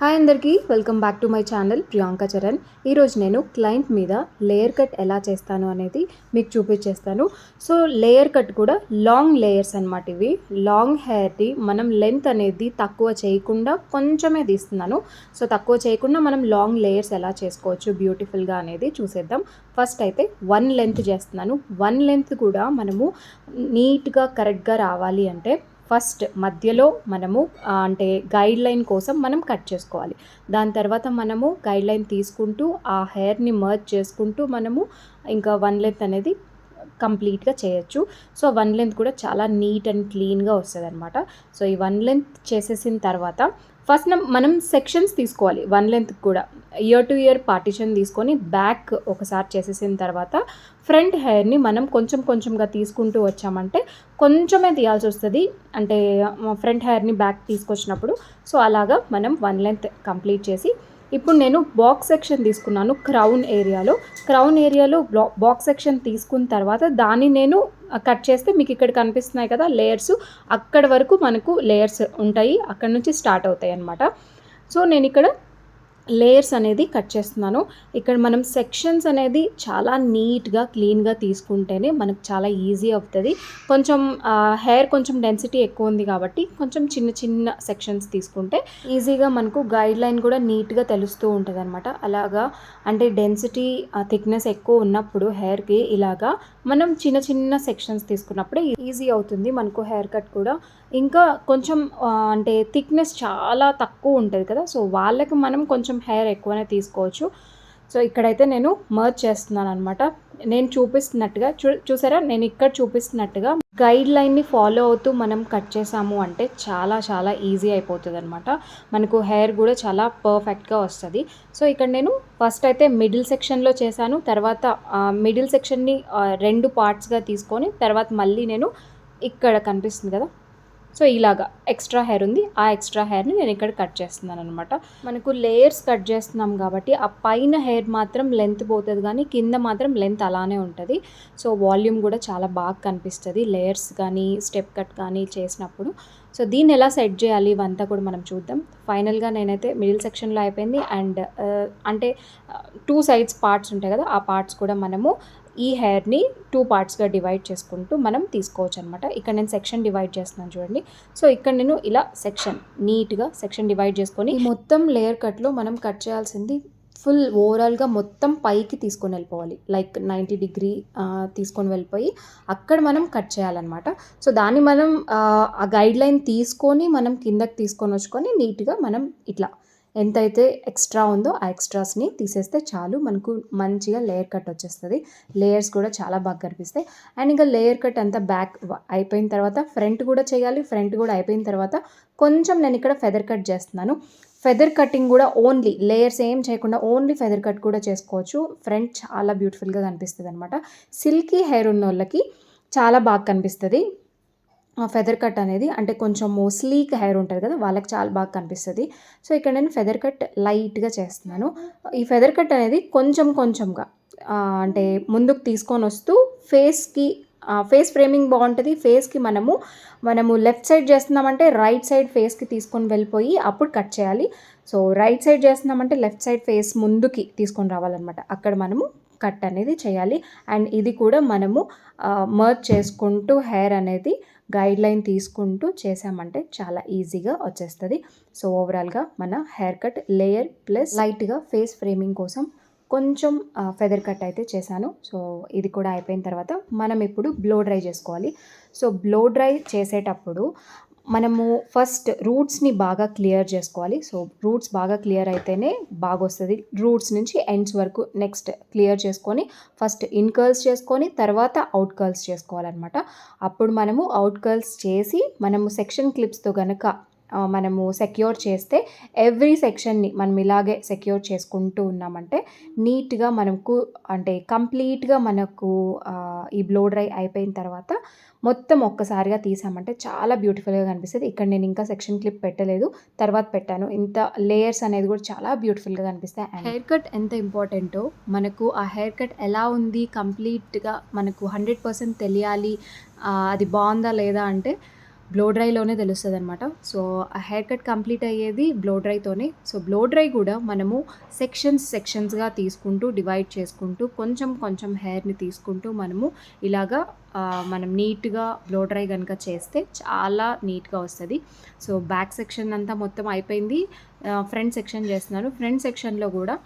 Hi అందరికీ welcome back to my channel Priyanka Charan. ఈరోజు నేను క్లయింట్ మీద లేయర్ కట్ ఎలా చేస్తాను అనేది మీకు చూపించేస్తాను. సో లేయర్ కట్ కూడా లాంగ్ లేయర్స్ అనమాట ఇవి. లాంగ్ హెయిర్ది మనం లెంత్ అనేది తక్కువ చేయకుండా కొంచెమే తీస్తున్నాను. సో తక్కువ చేయకుండా మనం లాంగ్ లేయర్స్ ఎలా చేసుకోవచ్చు బ్యూటిఫుల్గా అనేది చూసేద్దాం. ఫస్ట్ అయితే వన్ లెంత్ చేస్తున్నాను. వన్ లెంత్ కూడా మనము నీట్గా కరెక్ట్గా రావాలి అంటే ఫస్ట్ మధ్యలో మనము అంటే గైడ్ లైన్ కోసం మనం కట్ చేసుకోవాలి. దాని తర్వాత మనము గైడ్ లైన్ తీసుకుంటూ ఆ హెయిర్ని మర్జ్ చేసుకుంటూ మనము ఇంకా వన్ లెంత్ అనేది కంప్లీట్గా చేయొచ్చు. సో వన్ లెంత్ కూడా చాలా నీట్ అండ్ క్లీన్గా వస్తుంది అనమాట సో ఈ వన్ లెంత్ చేసేసిన తర్వాత ఫస్ట్ మనం సెక్షన్స్ తీసుకోవాలి వన్ లెంత్ కూడా. ఇయర్ టు ఇయర్ పార్టిషన్ తీసుకొని బ్యాక్ ఒకసారి చేసేసిన తర్వాత ఫ్రంట్ హెయిర్ని మనం కొంచెం కొంచెంగా తీసుకుంటూ వచ్చామంటే కొంచెమే తీయాల్సి వస్తుంది. అంటే ఫ్రంట్ హెయిర్ని బ్యాక్ తీసుకొచ్చినప్పుడు. సో అలాగా మనం వన్ లెంత్ కంప్లీట్ చేసి ఇప్పుడు నేను బాక్స్ సెక్షన్ తీసుకున్నాను క్రౌన్ ఏరియాలో క్రౌన్ ఏరియాలో బాక్స్ సెక్షన్ తీసుకున్న తర్వాత దాన్ని నేను కట్ చేస్తే మీకు ఇక్కడ కనిపిస్తున్నాయి కదా లేయర్స్ అక్కడ వరకు మనకు లేయర్స్ ఉంటాయి అక్కడ నుంచి స్టార్ట్ అవుతాయి అన్నమాట. సో నేను ఇక్కడ లేయర్స్ అనేది కట్ చేస్తున్నాను. ఇక్కడ మనం సెక్షన్స్ అనేది చాలా నీట్గా క్లీన్గా తీసుకుంటేనే మనకు చాలా ఈజీ అవుతుంది. కొంచెం హెయిర్ కొంచెం డెన్సిటీ ఎక్కువ ఉంది కాబట్టి కొంచెం చిన్న చిన్న సెక్షన్స్ తీసుకుంటే ఈజీగా మనకు గైడ్ లైన్ కూడా నీట్గా తెలుస్తూ ఉంటుంది అనమాట అలాగా అంటే డెన్సిటీ థిక్నెస్ ఎక్కువ ఉన్నప్పుడు హెయిర్కి ఇలాగా మనం చిన్న చిన్న సెక్షన్స్ తీసుకున్నప్పుడే ఈజీ అవుతుంది. మనకు హెయిర్ కట్ కూడా. ఇంకా కొంచెం అంటే థిక్నెస్ చాలా తక్కువ ఉంటుంది కదా. సో వాళ్ళకి మనం కొంచెం హెయిర్ ఎక్కువనే తీసుకోవచ్చు. సో ఇక్కడైతే నేను మర్చ్ చేస్తున్నాను అనమాట నేను చూపిస్తున్నట్టుగా చూ చూసారా? నేను ఇక్కడ చూపిస్తున్నట్టుగా గైడ్ లైన్ని ఫాలో అవుతూ మనం కట్ చేసాము అంటే చాలా చాలా ఈజీ అయిపోతుంది అనమాట మనకు హెయిర్ కూడా చాలా పర్ఫెక్ట్గా వస్తుంది. సో ఇక్కడ నేను ఫస్ట్ అయితే మిడిల్ సెక్షన్లో చేశాను. తర్వాత మిడిల్ సెక్షన్ని రెండు పార్ట్స్గా తీసుకొని తర్వాత మళ్ళీ నేను ఇక్కడ కనిపిస్తుంది కదా? సో ఇలాగా ఎక్స్ట్రా హెయిర్ ఉంది. ఆ ఎక్స్ట్రా హెయిర్ని నేను ఇక్కడ కట్ చేస్తున్నాను అనమాట మనకు లేయర్స్ కట్ చేస్తున్నాం కాబట్టి ఆ పైన హెయిర్ మాత్రం లెంత్ పోతుంది కానీ కింద మాత్రం లెంత్ అలానే ఉంటుంది. సో వాల్యూమ్ కూడా చాలా బాగా కనిపిస్తుంది. లేయర్స్ కానీ స్టెప్ కట్ కానీ చేసినప్పుడు. సో దీన్ని ఎలా సెట్ చేయాలి? ఇవంతా కూడా మనం చూద్దాం. ఫైనల్గా నేనైతే మిడిల్ సెక్షన్లో అయిపోయింది. అండ్ అంటే టూ సైడ్స్ పార్ట్స్ ఉంటాయి కదా ఆ పార్ట్స్ కూడా మనము ఈ హెయిర్ని టూ పార్ట్స్గా డివైడ్ చేసుకుంటూ మనం తీసుకోవచ్చు అనమాట ఇక్కడ నేను సెక్షన్ డివైడ్ చేస్తున్నాను చూడండి. సో ఇక్కడ నేను ఇలా సెక్షన్ నీట్గా సెక్షన్ డివైడ్ చేసుకొని మొత్తం లేయర్ కట్లో మనం కట్ చేయాల్సింది ఫుల్ ఓవరాల్గా మొత్తం పైకి తీసుకొని వెళ్ళిపోవాలి. లైక్ నైంటీ డిగ్రీ తీసుకొని వెళ్ళిపోయి అక్కడ మనం కట్ చేయాలన్నమాట. సో దాన్ని మనం ఆ, గైడ్లైన్ గైడ్ లైన్ తీసుకొని మనం కిందకి తీసుకొని వచ్చుకొని నీట్గా మనం ఇట్లా ఎంతైతే ఎక్స్ట్రా ఉందో ఆ ఎక్స్ట్రాస్ని తీసేస్తే చాలు. మనకు మంచిగా లేయర్ కట్ వచ్చేస్తుంది. లేయర్స్ కూడా చాలా బాగా కనిపిస్తాయి. అండ్ ఇంకా లేయర్ కట్ అంతా బ్యాక్ అయిపోయిన తర్వాత ఫ్రంట్ కూడా చేయాలి. ఫ్రంట్ కూడా అయిపోయిన తర్వాత కొంచెం నేను ఇక్కడ ఫెదర్ కట్ చేస్తున్నాను. ఫెదర్ కటింగ్ కూడా ఓన్లీ లేయర్స్ ఏం చేయకుండా ఓన్లీ ఫెదర్ కట్ కూడా చేసుకోవచ్చు. ఫ్రంట్ చాలా బ్యూటిఫుల్గా కనిపిస్తుంది అనమాట సిల్కీ హెయిర్ ఉన్న వాళ్ళకి చాలా బాగా కనిపిస్తుంది. ఫెదర్ కట్ అనేది అంటే కొంచెము స్లీక్ హెయిర్ ఉంటుంది కదా వాళ్ళకి చాలా బాగా కనిపిస్తుంది. సో ఇక్కడ నేను ఫెదర్ కట్ లైట్గా చేస్తున్నాను. ఈ ఫెదర్ కట్ అనేది కొంచెం కొంచెంగా అంటే ముందుకు తీసుకొని వస్తూ ఫేస్కి ఫేస్ ఫ్రేమింగ్ బాగుంటుంది. ఫేస్కి మనము మనము లెఫ్ట్ సైడ్ చేస్తున్నామంటే రైట్ సైడ్ ఫేస్కి తీసుకొని వెళ్ళిపోయి అప్పుడు కట్ చేయాలి. సో రైట్ సైడ్ చేస్తున్నామంటే లెఫ్ట్ సైడ్ ఫేస్ ముందుకి తీసుకొని రావాలన్నమాట. అక్కడ మనము కట్ అనేది చేయాలి. అండ్ ఇది కూడా మనము మర్చ్ చేసుకుంటూ హెయిర్ అనేది గైడ్ లైన్ తీసుకుంటూ చేసామంటే చాలా ఈజీగా వచ్చేస్తుంది. సో ఓవరాల్గా మన హెయిర్ కట్ లేయర్ ప్లస్ లైట్గా ఫేస్ ఫ్రేమింగ్ కోసం కొంచెం ఫెదర్ కట్ అయితే చేశాను. సో ఇది కూడా అయిపోయిన తర్వాత మనం ఇప్పుడు బ్లో డ్రై చేసుకోవాలి. సో బ్లో డ్రై చేసేటప్పుడు మనము ఫస్ట్ రూట్స్ని బాగా క్లియర్ చేసుకోవాలి. సో రూట్స్ బాగా క్లియర్ అయితేనే బాగా వస్తుంది రూట్స్ నుంచి ఎండ్స్ వరకు నెక్స్ట్ క్లియర్ చేసుకొని ఫస్ట్ ఇన్ కర్ల్స్ చేసుకొని తర్వాత అవుట్ కర్ల్స్ చేసుకోవాలన్నమాట. అప్పుడు మనము అవుట్ కర్ల్స్ చేసి మనము సెక్షన్ క్లిప్స్తో కనుక మనము సెక్యూర్ చేస్తే ఎవ్రీ సెక్షన్ని మనం ఇలాగే సెక్యూర్ చేసుకుంటూ ఉన్నామంటే నీట్గా మనకు అంటే కంప్లీట్గా మనకు ఈ బ్లో డ్రై అయిపోయిన తర్వాత మొత్తం ఒక్కసారిగా తీసామంటే చాలా బ్యూటిఫుల్గా కనిపిస్తుంది. ఇక్కడ నేను ఇంకా సెక్షన్ క్లిప్ పెట్టలేదు తర్వాత పెట్టాను. ఇంత లేయర్స్ అనేది కూడా చాలా బ్యూటిఫుల్గా కనిపిస్తాయి. హెయిర్ కట్ ఎంత ఇంపార్టెంటో మనకు ఆ హెయిర్ కట్ ఎలా ఉంది? కంప్లీట్గా మనకు హండ్రెడ్ పర్సెంట్ తెలియాలి. అది బాగుందా లేదా అంటే బ్లో డ్రైలోనే తెలుస్తుంది అనమాట సో ఆ హెయిర్ కట్ కంప్లీట్ అయ్యేది బ్లో డ్రైతోనే సో బ్లో డ్రై కూడా మనము సెక్షన్స్ సెక్షన్స్గా తీసుకుంటూ డివైడ్ చేసుకుంటూ కొంచెం కొంచెం హెయిర్ని తీసుకుంటూ మనము ఇలాగా మనం నీట్గా బ్లో డ్రై కనుక చేస్తే చాలా నీట్గా వస్తుంది. సో బ్యాక్ సెక్షన్ అంతా మొత్తం అయిపోయింది. ఫ్రంట్ సెక్షన్ చేస్తున్నాను ఫ్రంట్ సెక్షన్లో కూడా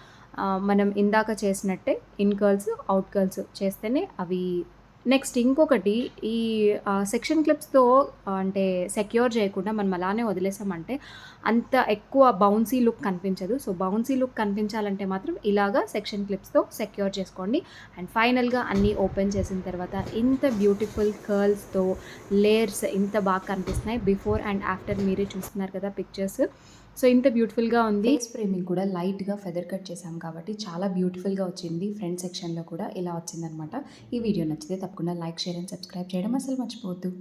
మనం ఇందాక చేసినట్టే ఇన్ కర్ల్స్ అవుట్ కర్ల్స్ చేస్తేనే అవి నెక్స్ట్ ఇంకొకటి ఈ సెక్షన్ క్లిప్స్తో అంటే సెక్యూర్ చేయకుండా మనం అలానే వదిలేసామంటే అంత ఎక్కువ బౌన్సీ లుక్ కనిపించదు. సో బౌన్సీ లుక్ కనిపించాలంటే మాత్రం ఇలాగా సెక్షన్ క్లిప్స్తో సెక్యూర్ చేసుకోండి. అండ్ ఫైనల్గా అన్నీ ఓపెన్ చేసిన తర్వాత ఇంత బ్యూటిఫుల్ కర్ల్స్తో లేయర్స్ ఇంత బాగా కనిపిస్తున్నాయి. బిఫోర్ అండ్ ఆఫ్టర్ మీరే చూస్తున్నారు కదా పిక్చర్స్. సో ఇంత బ్యూటిఫుల్గా ఉంది. ఫేస్ ఫ్రేమింగ్ కూడా లైట్గా ఫెదర్ కట్ చేసాం కాబట్టి చాలా బ్యూటిఫుల్గా వచ్చింది. ఫ్రంట్ సెక్షన్లో కూడా ఇలా వచ్చిందనమాట. ఈ వీడియో నచ్చితే తప్పకుండా లైక్ షేర్ అండ్ సబ్స్క్రైబ్ చేయడం అసలు మర్చిపోవద్దు.